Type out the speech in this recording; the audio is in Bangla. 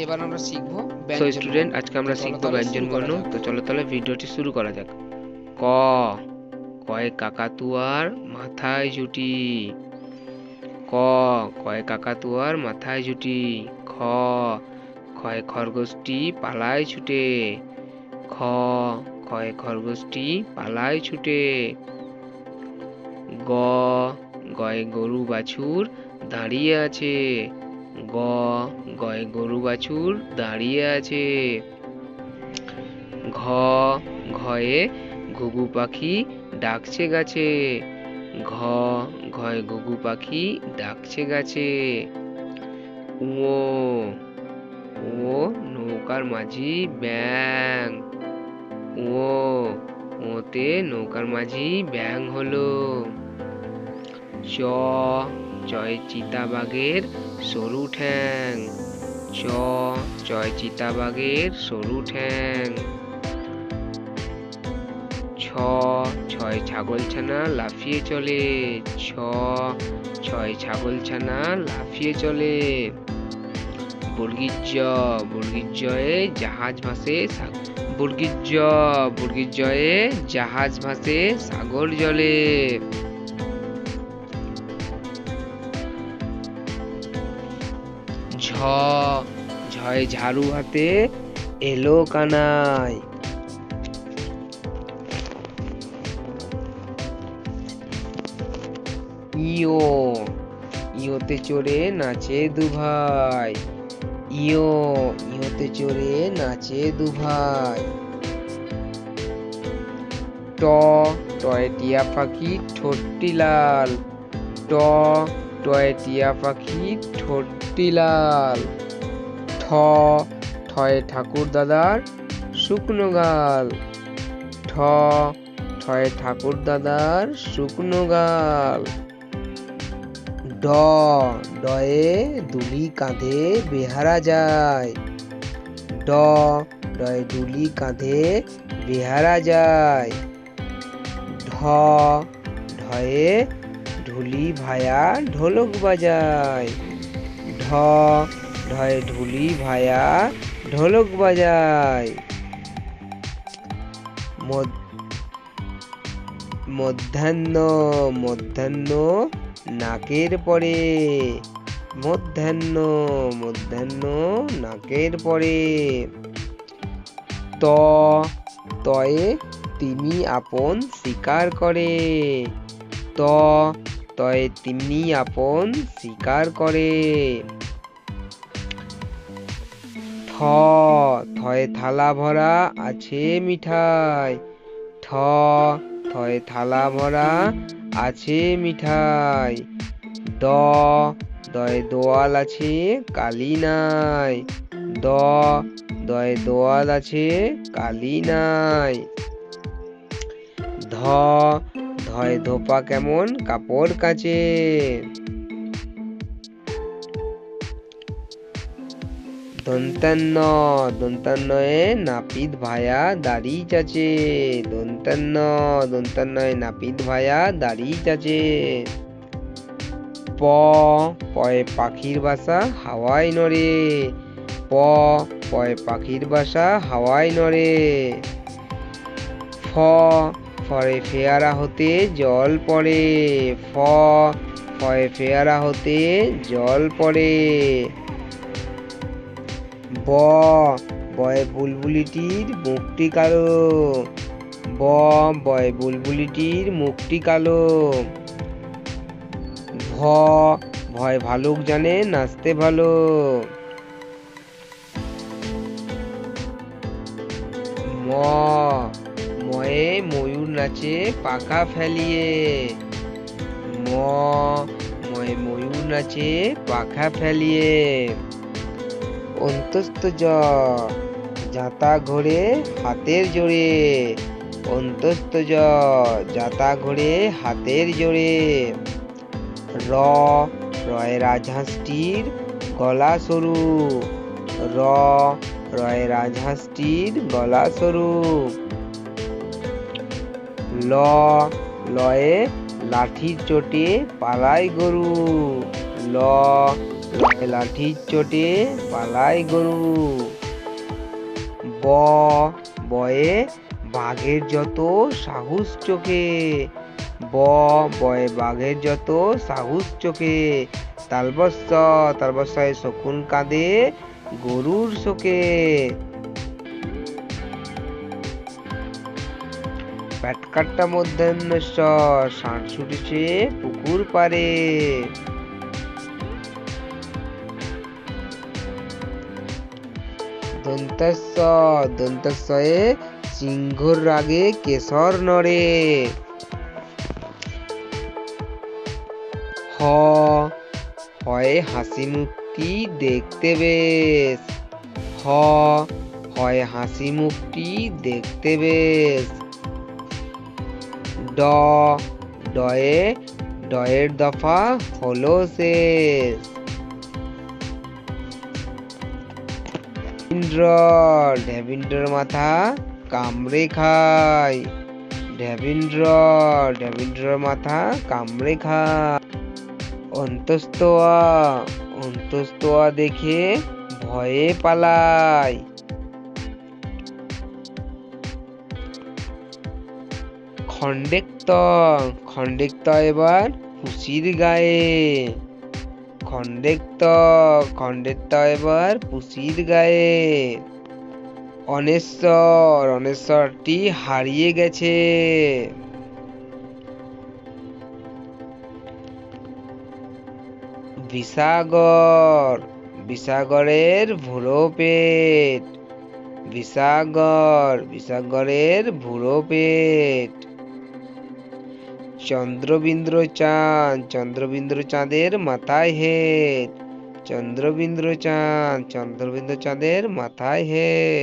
এবার আমরা শিখব ব্যঞ্জন স্টুডেন্ট আজকে আমরা শিখব ব্যঞ্জন বর্ণ। তো চলো তাহলে ভিডিওটি শুরু করা যাক। ক। কয় কাকাতুয়ার মাথায় ঝুটি ক। কয় কাকাতুয়ার মাথায় ঝুটি খ। ক্ষয় খরগোশটি পালায় ছুটে? খ। ক্ষয় খরগোশটি পালায় ছুটে? গ। গয় গরু বাছুর দাঁড়িয়ে আছে? গ, গয় গরু বাছুর দাঁড়িয়ে আছে। ঘ, ঘয়ে ঘুঘু পাখি ডাকছে গাছে। ঘ, ঘয় ঘুঘু পাখি ডাকছে গাছে। ও ও নৌকার মাঝি ব্যাং ও ওতে নৌকার মাঝি ব্যাং হলো। চ চয় চিতাবাঘের সরু ঠ্যাং। চ চয় চিতাবাঘের সরু ঠ্যাং। ছ, ছয় ছাগলছানা লাফিয়ে চলে। ছ, ছয় ছাগলছানা লাফিয়ে চলে। বর্গীর জ বর্গীর জয়ে জাহাজ ভাসে বর্গীর জ জয়ে জাহাজ ভাসে সাগর জলে। ঝয় ঝাড়ু হাতে এলো কানাই। ইও ইওতে চড়ে নাচে দুভাই। ইও ইওতে চড়ে নাচে দুভাই। ট টয় টিয়া পাখি ঠোঁটটি লাল। ট টয় টিয়া পাখি, ঠোঁটটি লাল। ঠ, ঠয় ঠাকুর দাদার শুকনো গাল। ঠ, ঠয় ঠাকুর দাদার শুকনো গাল। ড, ডয়ে দুলি কাঁধে বেহারা যায়। ড, ডয়ে দুলি কাঁধে বেহারা যায়। ঢ, ঢয়ে ঢুলি ভায়া ঢোলক বাজায়। ঢ, ঢয়ে ঢুলি ভায়া ঢোলক বাজায়। মধ্য- মধ্যাহ্ন মধ্যাহ্ন নাকের পরে। মধ্যাহ্ন মধ্যাহ্ন নাকের পরে। ত, তয়ে তিনি আপন স্বীকার করে। ত তয়ে তিনি আপন স্বীকার করে। থ থয়ে থালা ভরা আছে মিঠাই। ঠ, থয়ে থালা ভরা আছে মিঠাই। দ, দয়ে দোয়াল আছে কালি নাই। দ, দয়ে দোয়াল আছে কালি নাই। ধ, ধয় ধোপা কেমন? কাপড় কাচে। দন্তান্ন, দন্তান্নয়ে নাপিত ভায়া দাড়ি চাচে। দন্তান্ন, দন্তান্নয়ে নাপিত ভায়া দাড়ি চাচে। প, পয়ে পাখির বাসা হাওয়ায় নড়ে। প, পয়ে পাখির বাসা হাওয়ায় নড়ে। ফ ফরে ফেয়ারা হতে জল পড়ে, ফ ফয়ে ফেয়ারা হতে জল পড়ে। ব বয়ে বুলবুলিটির মুখটি কালো, ব বয়ে বুলবুলিটির মুখটি কালো ভ ভয় ভালুক জানে নাচতে ভালো। ম ময়ে ময়ূর নাচে পাখা ফেলিয়ে। ম ময়ে ময়ূর নাচে পাখা ফেলিয়ে। অন্তস্থ জ, যাতা ঘোরে হাতের জোরে। অন্তস্থ জ, যাতা ঘোরে হাতের জোরে। র, রয় রাজহাঁসটির গলা সরু। র, রয় রাজহাঁসটির গলা সরু। ল, লয়ে লাঠির চোটে পালায় গরু। ল, লয় লাঠির চোটে পালায় গরু। ব, বয়ে বাঘের যত সাহস চোখে। ব, বয়ে বাঘের যত সাহস চোখে। তালবস্য তালবস্যয় শকুন কাঁদে গরুর শোকে। প্যাটকাট্টা মধ্যাহ্ন ষাঁড় ছুটেছে পুকুর পারে দন্তস্ব দন্তস্বয়ে সিংহর রাগে কেশর নড়ে। হ, হয় হাসি মুখটি দেখতে বেশ। হ, হয় হাসি মুখটি দেখতে বেশ। ড, ডয়ে দফা হলো শেষ ইন্দ্র ঢেবিন্দ্রর মাথা কামড়ে খায়। ঢেবিন্দ্র ঢেবিন্দ্রর মাথা কামড়ে খায়। অন্তস্তোয়া অন্তস্তোয়া দেখে ভয়ে পালায়। খণ্ডেক্ত খণ্ডেক্ত এবার পুষির গায়ে। খণ্ডেক্ত খণ্ডেক্ত এবার পুষির গায়ে। অনেশ্বর, অনেশ্বরটি হারিয়ে গেছে। বিসাগর, বিসাগরের ভুড়ো পেট বিসাগর, বিসাগরের ভুড়ো পেট চন্দ্রবিন্দ্র চাঁদ চন্দ্রবিন্দ্র চাঁদের মাথায় হেড চন্দ্রবিন্দ্র চাঁদ চন্দ্রবিন্দ্র চাঁদের মাথায় হেড